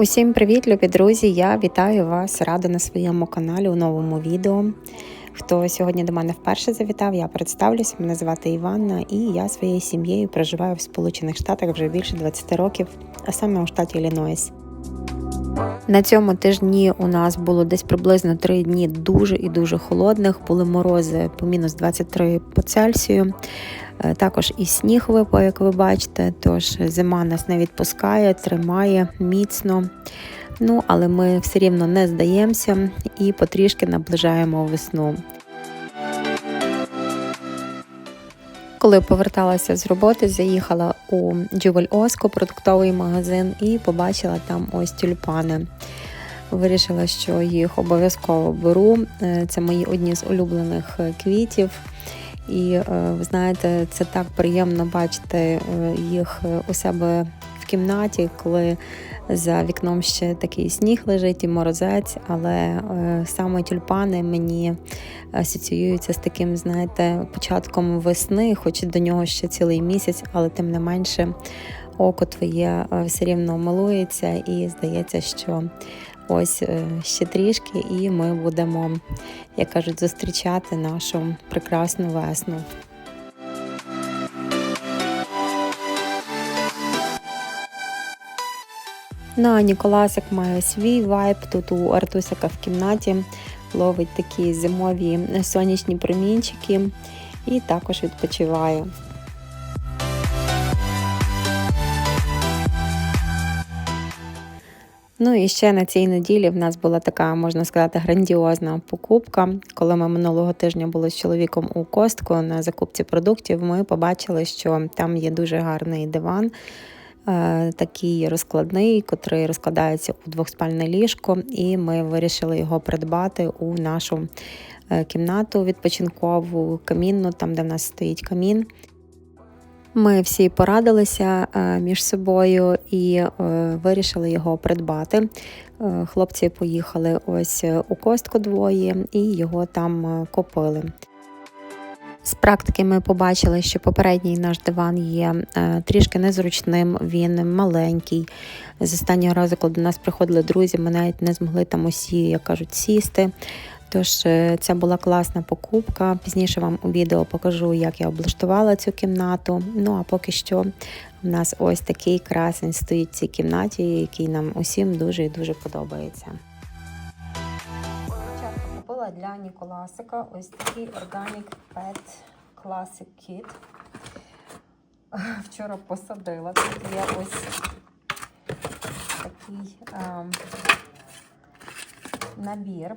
Усім привіт, любі друзі! Я вітаю вас рада на своєму каналі у новому відео. Хто сьогодні до мене вперше завітав, я представлюся. Мене звати Іванна, і я своєю сім'єю проживаю в Сполучених Штатах вже більше 20 років, а саме у штаті Іллінойс. На цьому тижні у нас було десь приблизно 3 дні дуже і дуже холодних. Були морози по мінус 23 по Цельсію. Е, Також і сніг випав, як ви бачите. Тож зима нас не відпускає, тримає міцно. Ну, але ми все рівно не здаємося і потрішки наближаємо весну. Коли поверталася з роботи, заїхала у Джувель Оско, продуктовий магазин, і побачила там ось тюльпани. Вирішила, що їх обов'язково беру. Е, Це мої одні з улюблених е, квітів. І е, ви знаєте, це так приємно бачити е, їх е, у себе в кімнаті, коли за вікном ще такий сніг лежить і морозець, але саме тюльпани мені асоціюються з таким, знаєте, початком весни, хоч до нього ще цілий місяць, але тим не менше око твоє все рівно милується, і здається, що ось е, ще трішки, і ми будемо, як кажуть, зустрічати нашу прекрасну весну. Ну а Ніколасик має свій вайб. Тут у Артусика в кімнаті ловить такі зимові сонячні промінчики і також відпочиває. Ну і ще на цій неділі в нас була така, можна сказати, грандіозна покупка. Коли ми минулого тижня були з чоловіком у костку на закупці продуктів, ми побачили, що там є дуже гарний диван. е, Такий розкладний, котрий розкладається у двохспальне ліжко, і ми вирішили його придбати у нашу е, кімнату відпочинкову, камінну, там де в нас стоїть камін. Ми всі порадилися е, між собою і е, вирішили його придбати. Е, Хлопці поїхали ось у костку двоє і його там купили. З практики ми побачили, що попередній наш диван є трішки незручним, він маленький. З останнього разу, коли до нас приходили друзі, ми навіть не змогли там усі, як кажуть, сісти. Тож е, це була класна покупка. Пізніше вам у відео покажу, як я облаштувала цю кімнату. Ну а поки що в нас ось такий красень стоїть в цій кімнаті, який нам усім дуже і дуже подобається. Дівчатка купила для Ніколасика ось такий Organic Pet Classic Kit. Вчора посадила. Тут є ось такий ем, набір.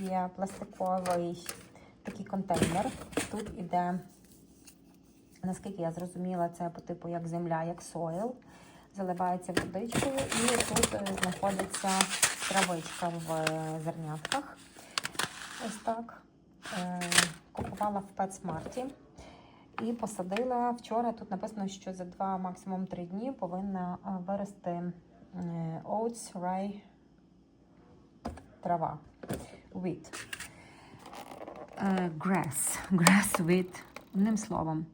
Є пластиковий такий контейнер. Тут іде, наскільки я зрозуміла, це по типу як земля, як сойл. Заливається водичкою і тут е, знаходиться травичка в е, зернятках. Ось так. Е, Купувала в PetSmart і посадила вчора. Тут написано, що за два, максимум три дні повинна вирости oats, rye, трава. Wheat. Е, Grass. Grass wheat. Одним словом.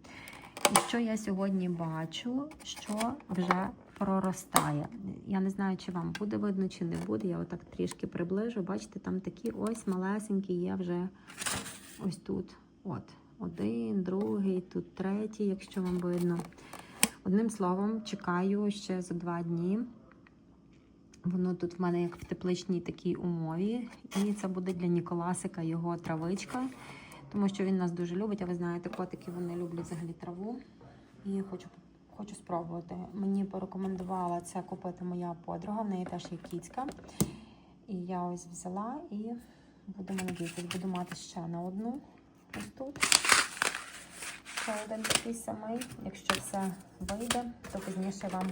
І що я сьогодні бачу, що вже проростає. Я не знаю, чи вам буде видно, чи не буде. Я отак трішки приближу. Бачите, там такі ось малесенькі є вже ось тут. От. Один, другий, тут третій, якщо вам видно. Одним словом, чекаю ще за два дні. Воно тут в мене як в тепличній такій умові. І це буде для Ніколасика його травичка, тому що він нас дуже любить. А ви знаєте, котики вони люблять взагалі траву. І хочу, хочу спробувати. Мені порекомендувала це купити моя подруга, в неї теж є кіцька. І я ось взяла і будемо надіятися, буду мати ще на одну. Ось тут. Ще один такий самий. Якщо все вийде, то пізніше вам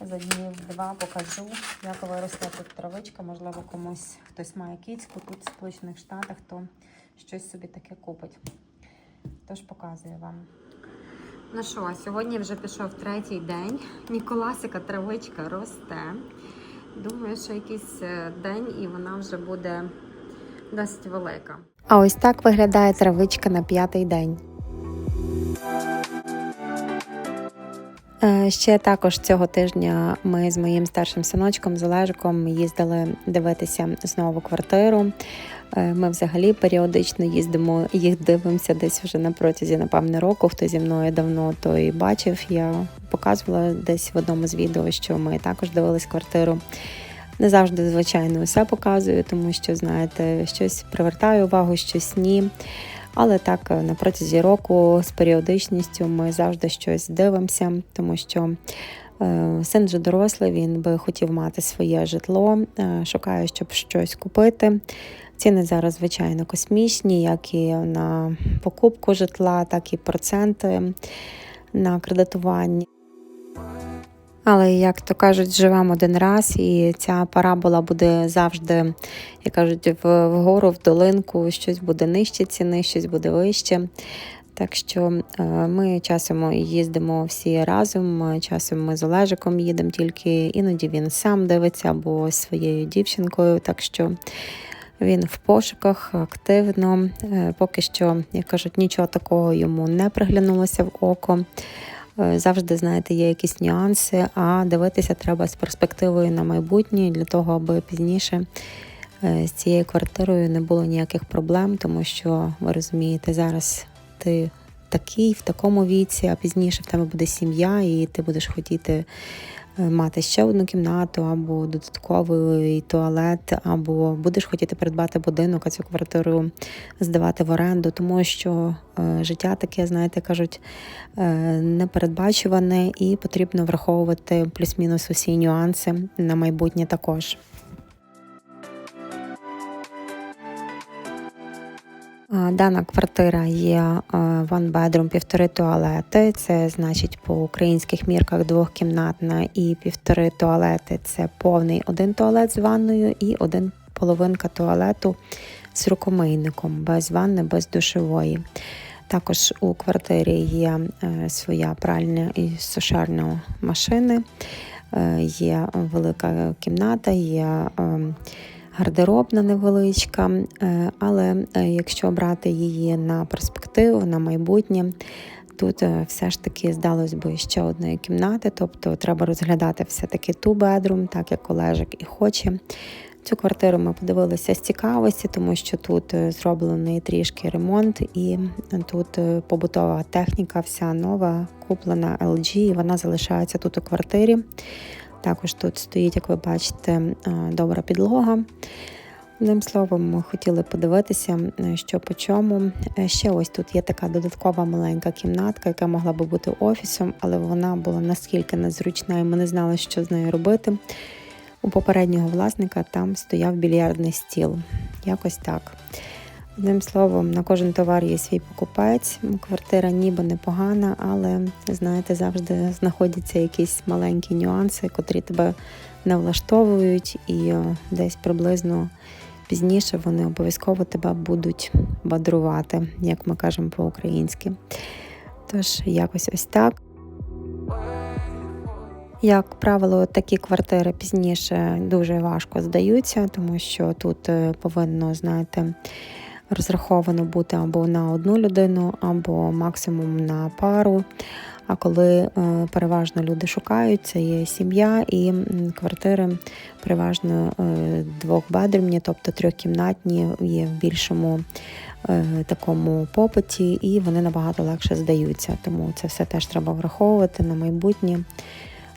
за днів два покажу, як виросла тут травичка. Можливо, комусь хтось має кіцьку тут в Сполучених Штатах, то щось собі таке купить. Тож показую вам. Ну що, сьогодні вже пішов третій день. Ніколасика травичка росте. Думаю, що якийсь е, день і вона вже буде досить велика. А ось так виглядає травичка на п'ятий день. Е, Ще також цього тижня ми з моїм старшим синочком з Олежиком їздили дивитися знову квартиру. Е, Ми взагалі періодично їздимо, їх дивимося десь вже на протязі, напевне, року. Хто зі мною давно той бачив. Я показувала десь в одному з відео, що ми також дивились квартиру. Не завжди, звичайно, все показую, тому що, знаєте, щось привертає увагу, щось ні. Але так на протязі року з періодичністю ми завжди щось дивимося, тому що е, син вже дорослий, він би хотів мати своє житло, е, шукає, щоб щось купити. Ціни зараз, звичайно, космічні, як і на покупку житла, так і проценти на кредитування. Але, як то кажуть, живемо один раз, і ця парабола буде завжди, як кажуть, вгору, в долинку, щось буде нижче ціни, щось буде вище. Так що е, ми часом їздимо всі разом, часом ми з Олежиком їдемо, тільки іноді він сам дивиться або своєю дівчинкою. Так що він в пошуках активно. Е, Поки що, як кажуть, нічого такого йому не приглянулося в око. Е, Завжди, знаєте, є якісь нюанси, а дивитися треба з перспективою на майбутнє для того, аби пізніше е, з цією квартирою не було ніяких проблем, тому що ви розумієте, зараз ти такий в такому віці, а пізніше в тебе буде сім'я, і ти будеш хотіти мати ще одну кімнату, або додатковий туалет, або будеш хотіти придбати будинок, а цю квартиру здавати в оренду, тому що е, життя таке, знаєте, кажуть, е, непередбачуване, і потрібно враховувати плюс-мінус усі нюанси на майбутнє також. Дана квартира є one bedroom, півтори туалети. Це значить по українських мірках двохкімнатна і півтори туалети. Це повний один туалет з ванною і один половинка туалету з рукомийником, без ванни, без душової. Також у квартирі є е, своя пральня і сушарна машини, е, є велика кімната, є е, гардеробна невеличка, е, але е, якщо брати її на перспективу, на майбутнє, тут е, все ж таки здалось би ще одної кімнати, тобто треба розглядати все-таки ту бедрум, так як Олежик і хоче. Цю квартиру ми подивилися з цікавості, тому що тут зроблений трішки ремонт, і тут побутова техніка, вся нова, куплена LG, і вона залишається тут у квартирі. Також тут стоїть, як ви бачите, е, добра підлога. Одним словом, ми хотіли подивитися, е, що по чому. Е, Ще ось тут є така додаткова маленька кімнатка, яка могла би бути офісом, але вона була наскільки незручна, і ми не знали, що з нею робити. У попереднього власника там стояв більярдний стіл. Якось так. Одним словом, на кожен товар є свій покупець. Квартира ніби непогана, але знаєте, завжди знаходяться якісь маленькі нюанси, котрі тебе не влаштовують, і десь приблизно пізніше вони обов'язково тебе будуть бадрувати, як ми кажемо по-українськи. Тож, якось ось так. Як правило, такі квартири пізніше дуже важко здаються, тому що тут е, повинно, знаєте, розраховано бути або на одну людину, або максимум на пару. А коли е, переважно люди шукають, це є сім'я і квартири переважно е, двохбедрумні, тобто трьохкімнатні, є в більшому е, такому попиті, і вони набагато легше здаються. Тому це все теж треба враховувати на майбутнє.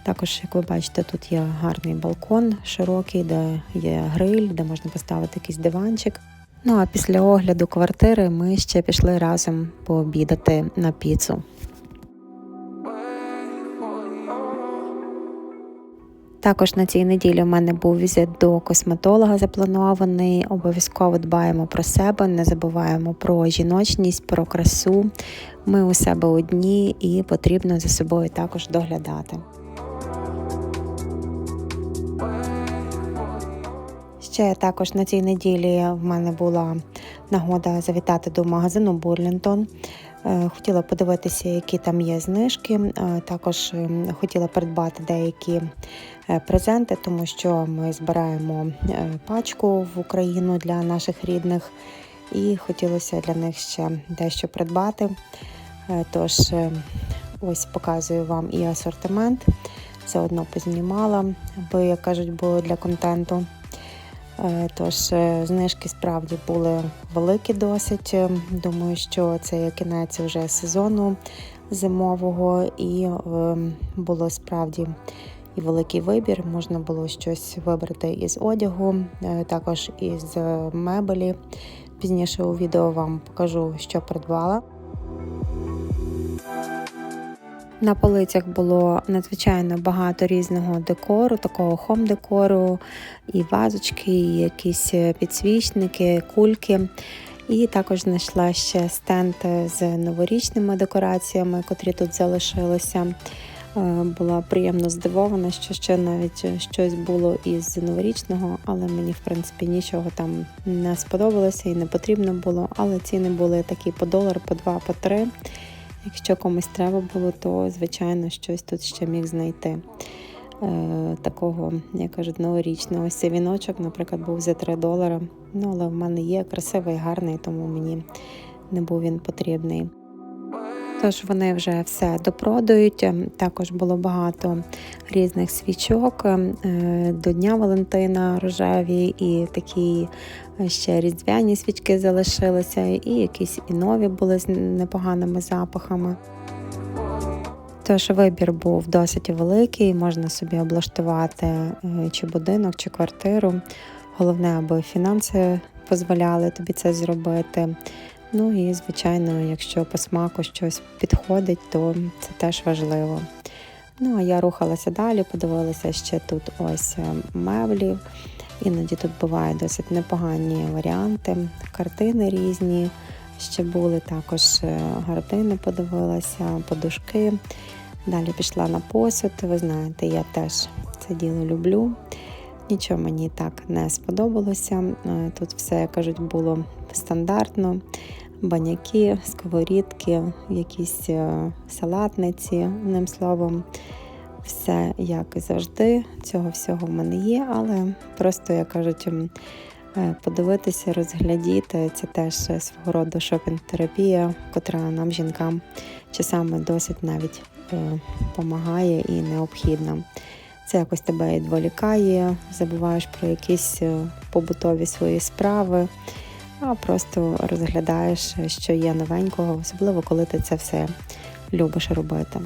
Також, як ви бачите, тут є гарний балкон широкий, де є гриль, де можна поставити якийсь диванчик. Ну а після огляду квартири ми ще пішли разом пообідати на піцу. Також на цій неділі в мене був візит до косметолога запланований. Обов'язково дбаємо про себе, не забуваємо про жіночність, про красу. Ми у себе одні і потрібно за собою також доглядати. Ще також на цій неділі в мене була нагода завітати до магазину Бурлінтон. Е, Хотіла подивитися, які там є знижки. Е, Також ем, хотіла придбати деякі е, презенти, тому що ми збираємо е, пачку в Україну для наших рідних, і хотілося для них ще дещо придбати. Е, Тож е, ось показую вам і асортимент. Заодно познімала, аби, як кажуть, було для контенту. Е, Тож е, знижки справді були великі досить. Е, Думаю, що це є кінець вже сезону зимового, і е, було справді і великий вибір. Можна було щось вибрати із одягу, е, також із мебелі. Пізніше у відео вам покажу, що придбала. На полицях було надзвичайно багато різного декору, такого хом-декору, і вазочки, і якісь е, підсвічники, кульки. І також знайшла ще стенд з новорічними декораціями, котрі тут залишилися. Е, Була приємно здивована, що ще навіть щось було із новорічного, але мені, в принципі, нічого там не сподобалося і не потрібно було. Але ціни були такі по долар, по два, по три. Якщо комусь треба було, то звичайно щось тут ще міг знайти. Е, такого, як кажуть, новорічного. Ось наприклад, був за 3 долари. Ну, але в мене є красивий, гарний, тому мені не був він потрібний. Тож вони вже все допродають. Ем, Також було багато різних свічок ем, е, до Дня Валентина рожеві, і такі е, ще різдвяні свічки залишилися, і якісь і нові були з непоганими запахами. Тож вибір був досить великий, можна собі облаштувати е, чи будинок, чи квартиру. Головне, аби фінанси дозволяли тобі це зробити. Ну і, звичайно, якщо по смаку щось підходить, то це теж важливо. Ну, а я рухалася далі, подивилася ще тут ось е, меблі. Іноді тут бувають досить непогані варіанти, картини різні. Ще були також е, гардини, подивилася, подушки. Далі пішла на посуд. Ви знаєте, я теж це діло люблю. Нічого мені так не сподобалося. Е, Тут все, як кажуть, було стандартно. Баняки, сковорідки, якісь е, салатниці, одним словом, все як і завжди. Цього всього в мене є, але просто, як кажуть, е, подивитися, розглядіти це теж свого роду шопінг-терапія, котра нам, жінкам, часами досить навіть допомагає і необхідна. Це якось тебе відволікає, забуваєш про якісь е, побутові свої справи, а просто розглядаєш, що є новенького, особливо коли ти це все любиш робити.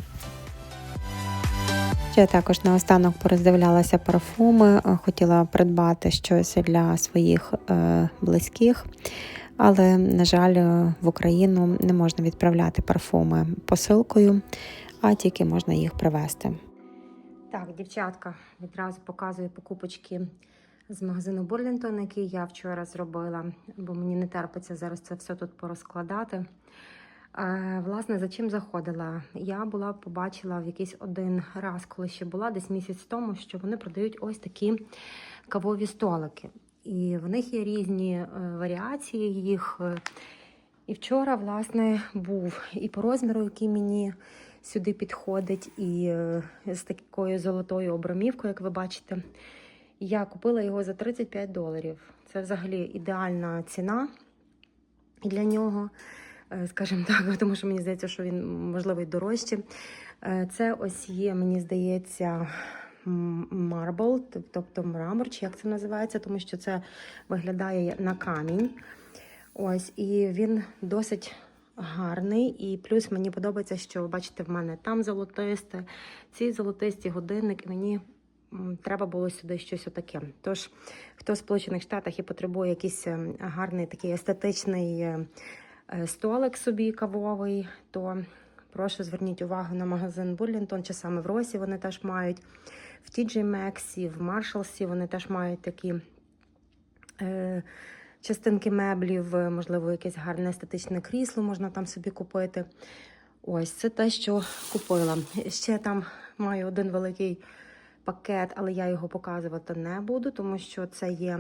Ще також наостанок пороздивлялася парфуми, е, хотіла придбати щось для своїх е, близьких, але, на жаль, е, в Україну не можна відправляти парфуми посилкою, а тільки можна їх привезти. Так, дівчатка, відразу показую покупочки з магазину Бурлінтон, який я вчора зробила, бо мені не терпиться зараз це все тут порозкладати. Е, власне, за чим заходила? Я була побачила в якийсь один раз, коли ще була, десь місяць тому, що вони продають ось такі кавові столики. І в них є різні е, варіації їх. І вчора, власне, був і по розміру, який мені сюди підходить, і е, з такою золотою обрамівкою, як ви бачите. Я купила його за 35 доларів. Це взагалі ідеальна ціна для нього, е, скажімо так, тому що мені здається, що він можливо й дорожче. Е, Це ось є, мені здається, марбл, тобто мрамор, чи як це називається, тому що це виглядає на камінь. Ось, і він досить гарний. І плюс мені подобається, що ви бачите, в мене там золотисте, ці золотисті годинник, і мені треба було сюди щось отаке. Тож, хто в Сполучених Штатах і потребує якийсь е, гарний такий естетичний е, е, столик собі кавовий, то прошу зверніть увагу на магазин Бурлінтон, чи саме в Росі вони теж мають. В TJ Maxx, в Marshalls вони теж мають такі. Е, частинки меблів, можливо, якесь гарне естетичне крісло можна там собі купити. Ось це те, що купила. Ще там маю один великий пакет, але я його показувати не буду, тому що це є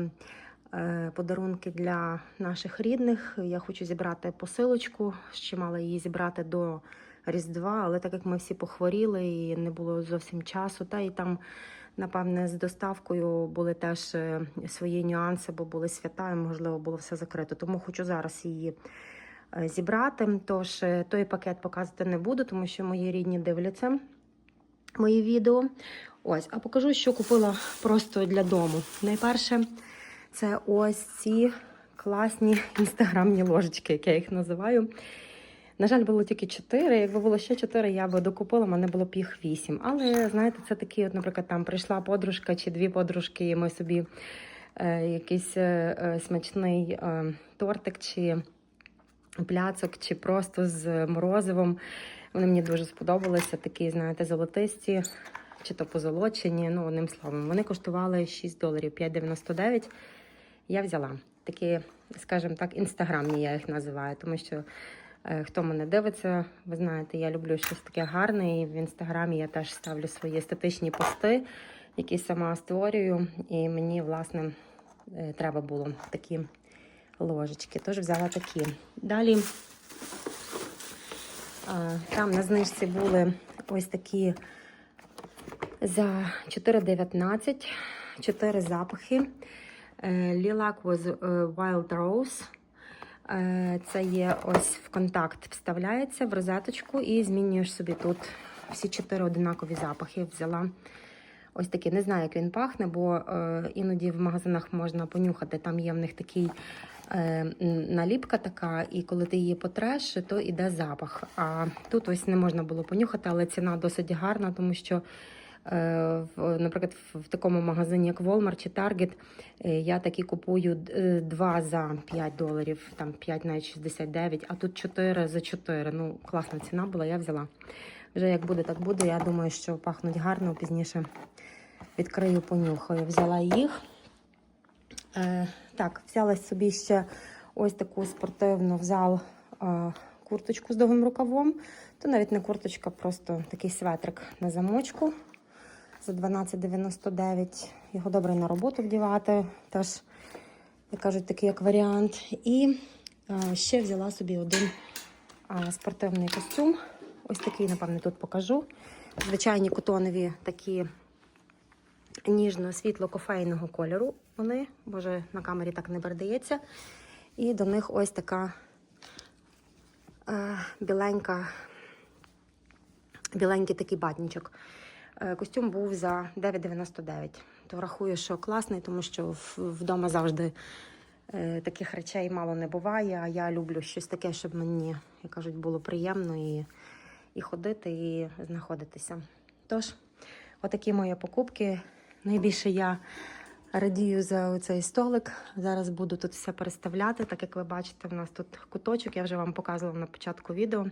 е, подарунки для наших рідних. Я хочу зібрати посилочку, ще мала її зібрати до Різдва, але так як ми всі похворіли і не було зовсім часу, та і там Напевне, з доставкою були теж е, свої нюанси, бо були свята, і можливо було все закрито. Тому хочу зараз її е, зібрати. Тож е, той пакет показувати не буду, тому що мої рідні дивляться мої відео. Ось, а покажу, що купила просто для дому. Найперше, це ось ці класні інстаграмні ложечки, як я їх називаю. На жаль, було тільки 4. Якби було ще 4, я би докупила, мене було б їх 8. Але знаєте, це такі, от, наприклад, там прийшла подружка чи дві подружки, і ми собі е, якийсь е, е, смачний е, тортик чи пляцок, чи просто з морозивом. Вони мені дуже сподобалися, такі, знаєте, золотисті, чи то позолочені, ну, одним словом. Вони коштували 6 доларів 5,99. Я взяла такі, скажімо так, інстаграмні, я їх називаю, тому що хто мене дивиться, ви знаєте, я люблю щось таке гарне, і в інстаграмі я теж ставлю свої естетичні пости, які сама створюю. І мені, власне, е, треба було такі ложечки. Тож взяла такі. Далі там на знижці були ось такі за 4,19, 4 запахи. Е, Lilac е, Wild Rose. Е, Це є ось в контакт вставляється в розеточку і змінюєш собі тут всі чотири одинакові запахи. Взяла ось такий. Не знаю, як він пахне, бо е, іноді в магазинах можна понюхати. Там є в них такий е, наліпка така, і коли ти її потреш, то йде запах. А тут ось не можна було понюхати, але ціна досить гарна, тому що. Е, наприклад, в, такому магазині, як Walmart чи Target, е, я такі купую е, два за 5 доларів, там 5 навіть 69, а тут 4 за 4. Ну, класна ціна була, я взяла. Вже як буде, так буде. Я думаю, що пахнуть гарно, пізніше відкрию, понюхаю. Взяла їх. Е, так, взяла собі ще ось таку спортивну в зал е, курточку з довгим рукавом. То навіть не курточка, просто такий светрик на замочку за 12,99. Його добре на роботу вдівати. Теж, як кажуть, такий як варіант. І е, ще взяла собі один е, спортивний костюм. Ось такий, напевно, тут покажу. Звичайні котонові такі ніжно-світло кофейного кольору. Вони, може, на камері так не передається. І до них ось така е, біленька, біленький такий батнічок. Е, Костюм був за 9,99. То рахую, що класний, тому що вдома завжди е, таких речей мало не буває. А я люблю щось таке, щоб мені, як кажуть, було приємно і, і ходити, і знаходитися. Тож, отакі мої покупки. Найбільше я радію за цей столик. Зараз буду тут все переставляти. Так як ви бачите, в нас тут куточок, я вже вам показувала на початку відео.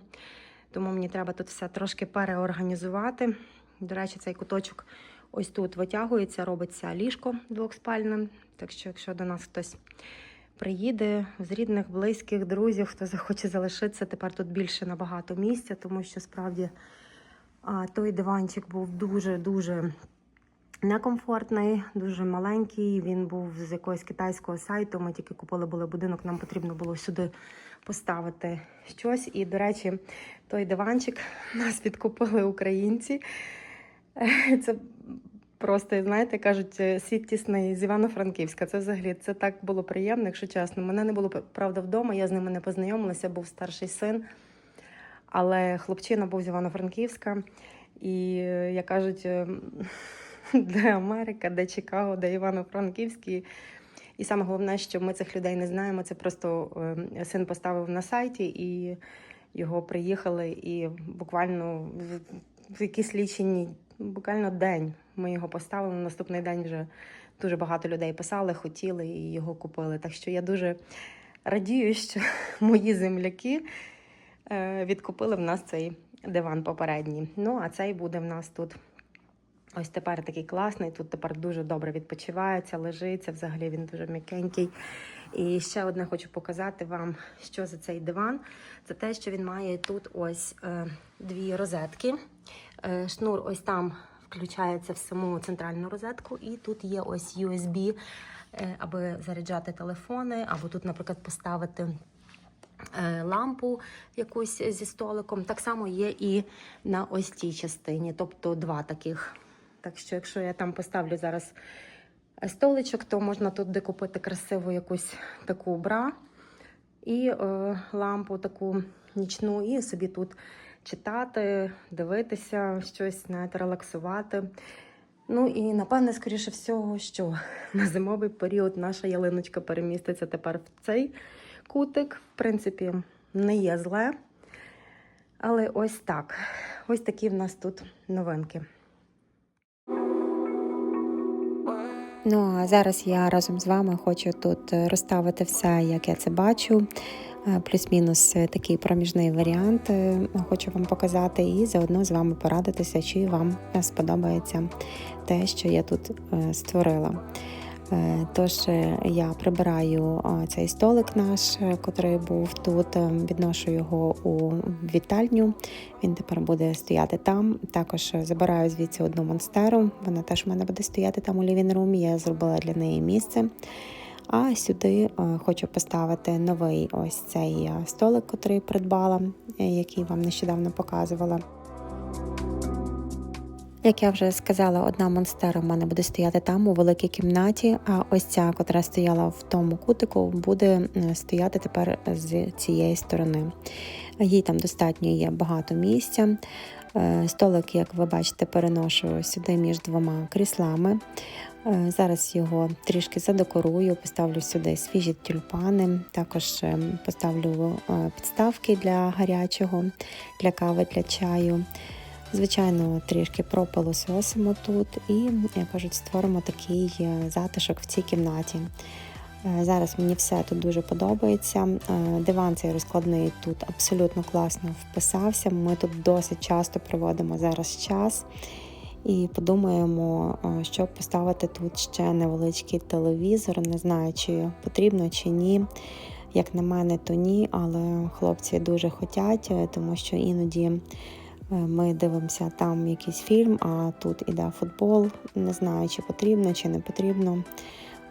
Тому мені треба тут все трошки переорганізувати. До речі, цей куточок ось тут витягується, робиться ліжко двохспальне. Так що, якщо до нас хтось приїде з рідних, близьких, друзів, хто захоче залишитися, тепер тут більше набагато місця, тому що справді а, той диванчик був дуже-дуже некомфортний, дуже маленький. Він був з якогось китайського сайту. Ми тільки купили були будинок, нам потрібно було сюди поставити щось. І, до речі, той диванчик нас підкупили українці. Це просто, знаєте, кажуть, е, світ тісний з Івано-Франківська. Це взагалі це так було приємно, якщо чесно. Мене не було правда вдома, я з ними не познайомилася, був старший син. Але хлопчина був з Івано-Франківська. І, е, як кажуть, е, де Америка, де Чикаго, де Івано-Франківський. І саме головне, що ми цих людей не знаємо. Це просто син поставив на сайті, і його приїхали, і буквально в якісь лічені, буквально день ми його поставили. На наступний день вже дуже багато людей писали, хотіли і його купили. Так що я дуже радію, що мої земляки е, відкупили в нас цей диван попередній. Ну, а цей буде в нас тут. Ось тепер такий класний. Тут тепер дуже добре відпочивається, лежиться. Взагалі він дуже м'якенький. І ще одне хочу показати вам, що за цей диван. Це те, що він має тут ось е, дві розетки. Е, шнур ось там включається в саму центральну розетку, і тут є ось USB, е, аби заряджати телефони, або тут, наприклад, поставити е, лампу якусь зі столиком. Так само є і на ось цій частині, тобто два таких. Так що, якщо я там поставлю зараз столичок, то можна тут де купити красиву якусь таку бра і е, лампу таку нічну, і собі тут читати, дивитися, щось знаєте, релаксувати. Ну і напевне, скоріше всього, що на зимовий період наша ялиночка переміститься тепер в цей кутик. В принципі, не є зле. Але ось так. Ось такі в нас тут новинки. Ну а зараз я разом з вами хочу тут е, розставити все, як я це бачу. Е, Плюс-мінус е, такий проміжний варіант хочу вам показати, і заодно з вами порадитися, чи вам сподобається те, що я тут створила. Е, Тож е, я прибираю е, цей столик наш, котрий був тут, відношу його у вітальню. Він тепер буде стояти там. Також забираю звідси одну монстеру. Вона теж в мене буде стояти там у лівін-румі. Я зробила для неї місце. А сюди хочу поставити новий ось цей столик, котрий придбала, який вам нещодавно показувала. Як я вже сказала, одна монстера в мене буде стояти там у великій кімнаті, а ось ця, котра стояла в тому кутику, буде е, стояти тепер з цієї сторони. Їй там достатньо є багато місця. Е, Столик, як ви бачите, переношу сюди між двома кріслами. Е, Зараз його трішки задекорую, поставлю сюди свіжі тюльпани, також поставлю підставки для гарячого, для кави, для чаю. Звичайно, трішки пропилососимо тут і, як кажуть, створимо такий е, затишок в цій кімнаті. Е, Зараз мені все тут дуже подобається. Е, Диван цей розкладний тут абсолютно класно вписався. Ми тут досить часто проводимо зараз час і подумаємо, щоб поставити тут ще невеличкий телевізор. Не знаю, чи потрібно чи ні. Як на мене, то ні, але хлопці дуже хочуть, тому що іноді. Е, Ми дивимося там якийсь фільм, а тут іде футбол. Не знаю, чи потрібно, чи не потрібно.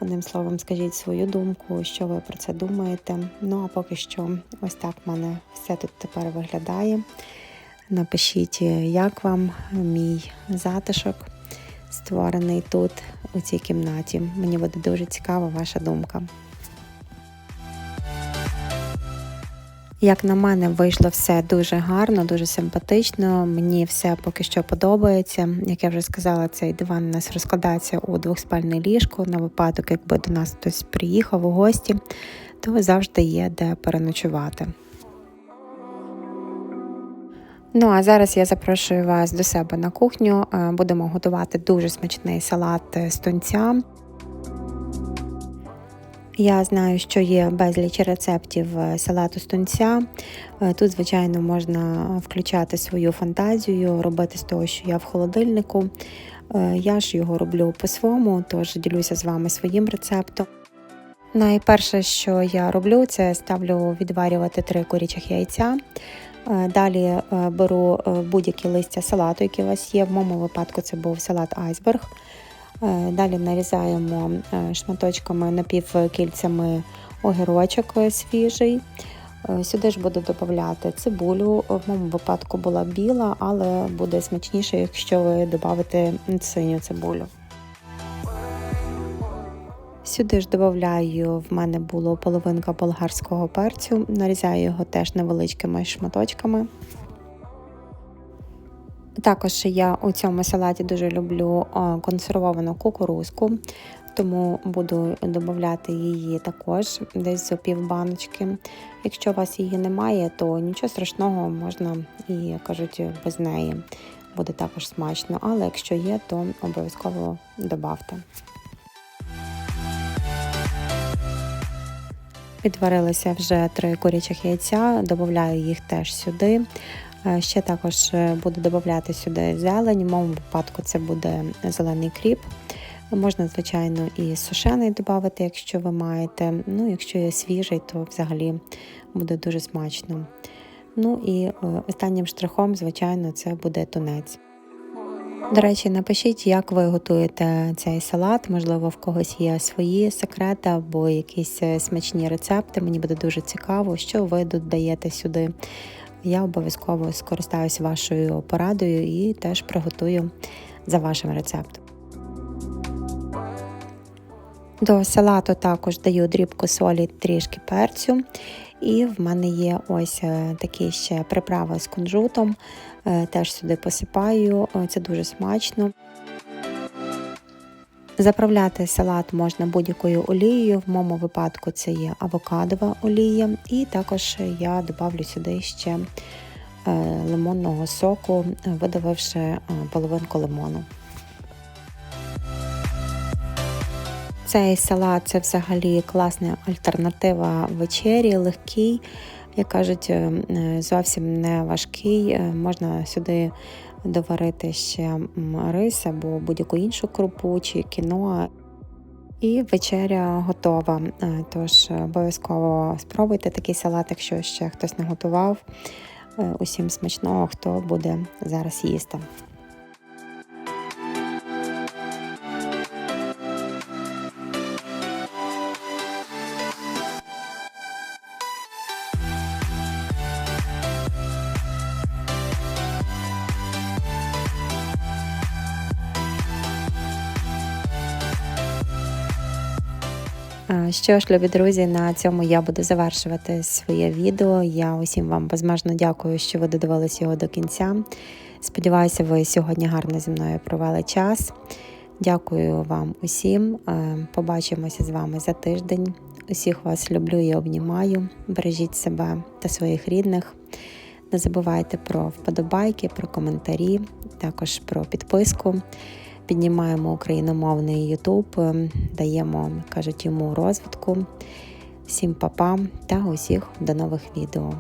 Одним словом, скажіть свою думку, що ви про це думаєте. Ну а поки що, ось так в мене все тут тепер виглядає. Напишіть, як вам мій затишок створений тут, у цій кімнаті. Мені буде дуже цікава ваша думка. Як на мене, вийшло все дуже гарно, дуже симпатично. Мені все поки що подобається. Як я вже сказала, цей диван у нас розкладається у двохспальне ліжко на випадок, якби до нас хтось приїхав у гості, то завжди є де переночувати. Ну а зараз я запрошую вас до себе на кухню. Е, Будемо готувати дуже смачний салат з тунця. Я знаю, що є безліч рецептів е, салату з тунця. Е, Тут, звичайно, можна включати свою фантазію, робити з того, що я в холодильнику. Е, Я ж його роблю по-своєму, тож ділюся з вами своїм рецептом. Найперше, що я роблю, це ставлю відварювати три курячих яйця. Далі беру будь-які листя салату, які у вас є. В моєму випадку це був салат айсберг. Е, Далі нарізаємо е, шматочками напівкільцями огірочок е, свіжий. Сюди ж буду додати цибулю. В моєму випадку була біла, але буде смачніше, якщо ви додавите синю цибулю. Сюди ж додаю, в мене було половинка болгарського перцю, нарізаю його теж невеличкими шматочками. Також я у цьому салаті дуже люблю консервовану кукурузку, тому буду додати її також десь за пів баночки. Якщо у вас її немає, то нічого страшного, можна і кажуть без неї. Буде також смачно, але якщо є, то обов'язково додавте. Відварилися вже три курячих яйця, додаю їх теж сюди. Е, Ще також е, буду додати сюди зелень. В моєму випадку це буде зелений кріп. Можна, звичайно, і сушений додати, якщо ви маєте. Ну, якщо є свіжий, то взагалі буде дуже смачно. Ну і е, останнім штрихом, звичайно, це буде тунець. До речі, напишіть, як ви готуєте цей салат. Можливо, в когось є свої секрети або якісь смачні рецепти. Мені буде дуже цікаво, що ви додаєте сюди. Я обов'язково скористаюся вашою порадою і теж приготую за вашим рецептом. До салату також даю дрібку солі, трішки перцю. І в мене є ось е, такі ще приправи з кунжутом. Е, Теж сюди посипаю, це дуже смачно. Заправляти салат можна будь-якою олією. В моєму випадку це є авокадова олія. І також я додавлю сюди ще е, лимонного соку, видавивши е, половинку лимону. Цей салат це взагалі класна альтернатива вечері, легкий, як кажуть, е, зовсім не важкий. Можна сюди доварити ще рис або будь-яку іншу крупу чи кіно. І вечеря готова. Е, Тож обов'язково спробуйте такий салат, якщо ще хтось не готував. Е, Усім смачного, хто буде зараз їсти. Що ж, любі друзі, на цьому я буду завершувати своє відео. Я усім вам безмежно дякую, що ви додивились його до кінця. Сподіваюся, ви сьогодні гарно зі мною провели час. Дякую вам усім. Побачимося з вами за тиждень. Усіх вас люблю і обнімаю. Бережіть себе та своїх рідних. Не забувайте про вподобайки, про коментарі, також про підписку піднімаємо україномовний Ютуб, ем, даємо, кажуть, йому розвитку. Всім папам та усіх до нових відео.